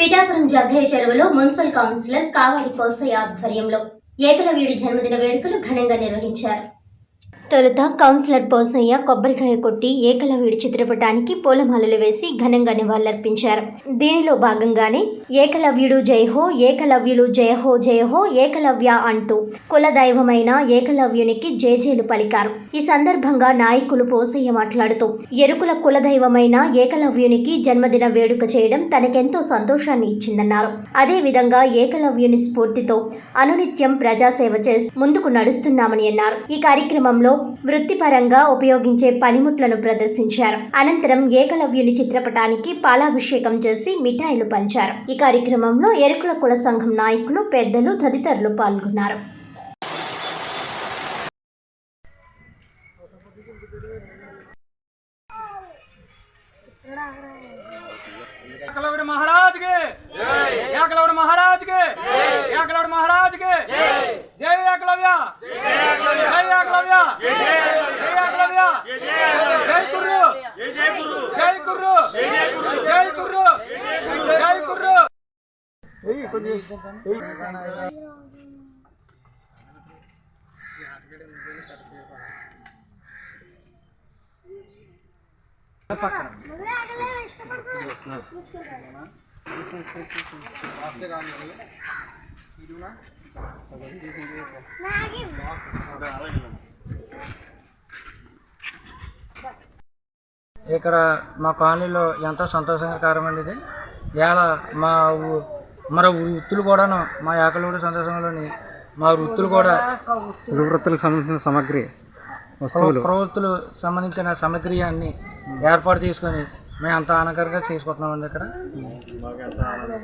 పిఠాపురం జగ్గయ్య చెరువులో municipal councillor కావాడి Posayya ఆధ్వర్యంలో ఏకలవీడి జన్మదిన వేడుకలు ఘనంగా నిర్వహించారు. తొలుత కౌన్సిలర్ పోసయ్య కొబ్బరికాయ కొట్టి ఏకలవ్యుడి చిత్రపటానికి పూలమాలలు వేసి ఘనంగా నివాళులర్పించారు. దీనిలో భాగంగానే ఏకలవ్యుడు జయహో ఏకలవ్యులు జయహో జయహో ఏకలవ్య అంటూ కులదైవమైన ఏకలవ్యునికి జేజేలు పలికారు. ఈ సందర్భంగా నాయకులు పోసయ్య మాట్లాడుతూ ఎరుకుల కులదైవమైన ఏకలవ్యునికి జన్మదిన వేడుక చేయడం తనకెంతో సంతోషాన్ని ఇచ్చిందన్నారు. అదేవిధంగా ఏకలవ్యుని స్ఫూర్తితో అనునిత్యం ప్రజాసేవ చేసి ముందుకు నడుస్తున్నామని అన్నారు. ఈ కార్యక్రమంలో వృత్తిపరంగా ఉపయోగించే పనిముట్లను ప్రదర్శించారు. అనంతరం ఏకలవ్యుని చిత్రపటానికి పాలాభిషేకం చేసి మిఠాయిలు పంచారు. ఈ కార్యక్రమంలో ఎరుకుల కుల సంఘం నాయకులు పెద్దలు తదితరులు పాల్గొన్నారు. మహారాజ్ కే మహారాజ్ కే మహారాజ్ కే ఇక్కడ మా కాలనీలో ఎంతో సంతోషకరమైనది ఇవాళ మా ఊ- మన వృత్తులు కూడాను మా ఏకలూరు సంతోషంలోని మా వృత్తులు కూడా వృత్తులకు సంబంధించిన సామాగ్రి వస్తువులు. ప్రవృత్తులు సంబంధించిన సామగ్రి అన్ని ఏర్పాటు చేసుకొని మేము అంత ఆనందకరంగా చేసుకుంటున్నామండి ఇక్కడ.